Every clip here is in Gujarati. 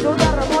ayuda, Ramón.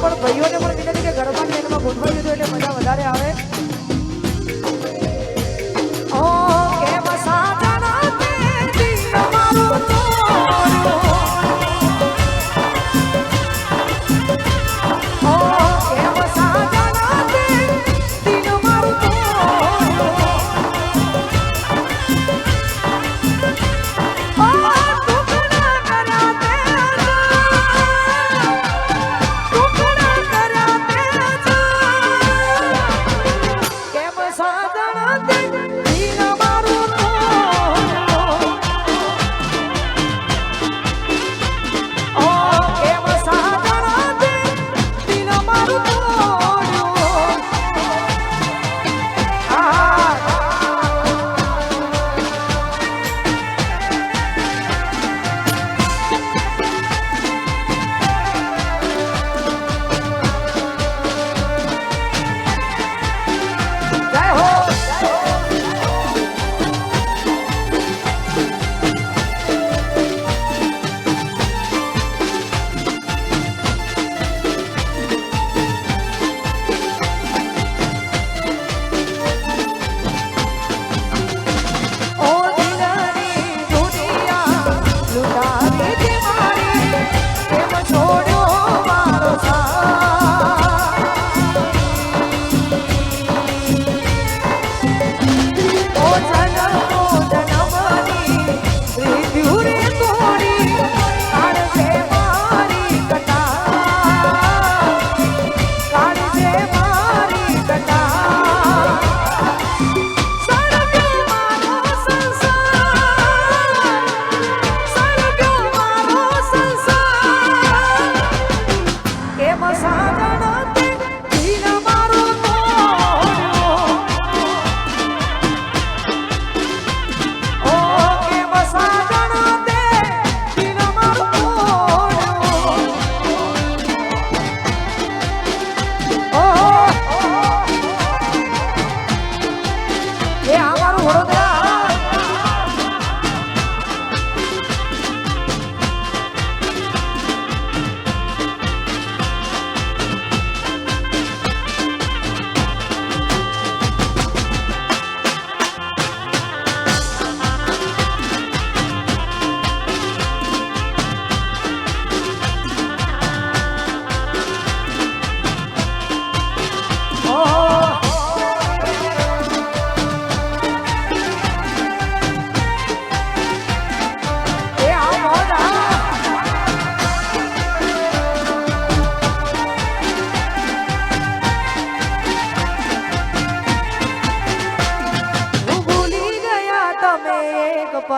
પણ ભાઈઓને પણ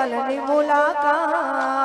ભગવાનની મુલાકાત.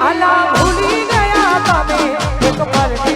આલા ભૂલી ગયા તમે. એક પર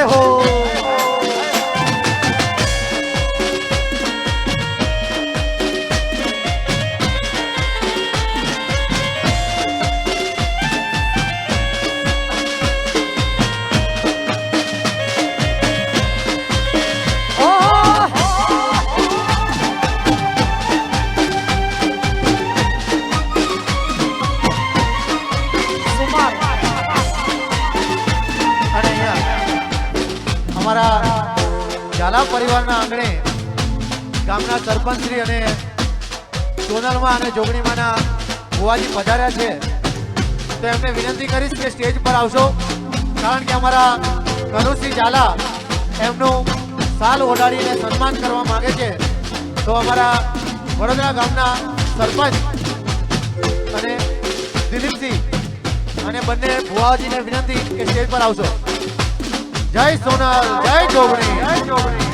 জয় হোক અમારા ઝાલા પરિવારના આંગણે ગામના સરપંચશ્રી અને સોનલમાં અને જોગણીમાંના ભુવાજી પધાર્યા છે. તો એમને વિનંતી કરીશ કે સ્ટેજ પર આવશો, કારણ કે અમારા કનુસિંહ ઝાલા એમનું સાલ ઓઢાડીને સન્માન કરવા માંગે છે. તો અમારા વડોદરા ગામના સરપંચ અને દિલીપસિંહ અને બંને ભુવાજીને વિનંતી કે સ્ટેજ પર આવશો. જય સોનલ, જય જોગણી જય જોગણી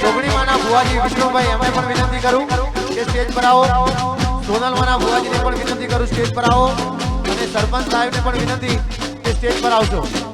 જોગણીમાંના ભુવાજી વિષ્ણુભાઈ એમને પણ વિનંતી કરું કે સ્ટેજ પર આવો. સોનલમાંના ભુવાજીને પણ વિનંતી કરું સ્ટેજ પર આવો. અને સરપંચ સાહેબને પણ વિનંતી કે સ્ટેજ પર આવશો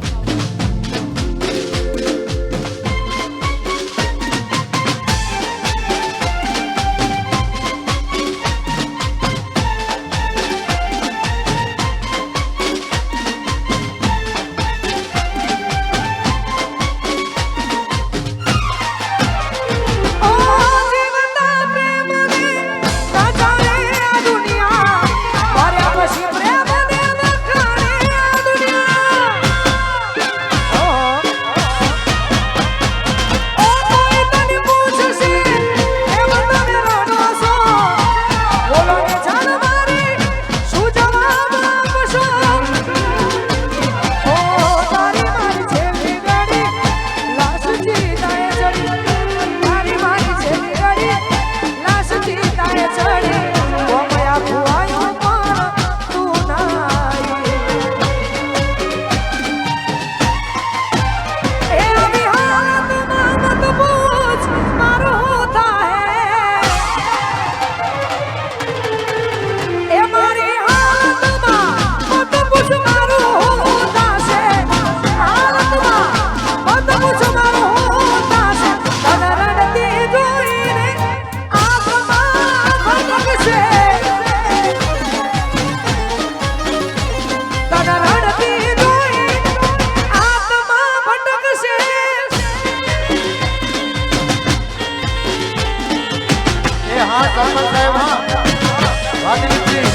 હા સરપંચ સાહેબ હા હા દિલીપજી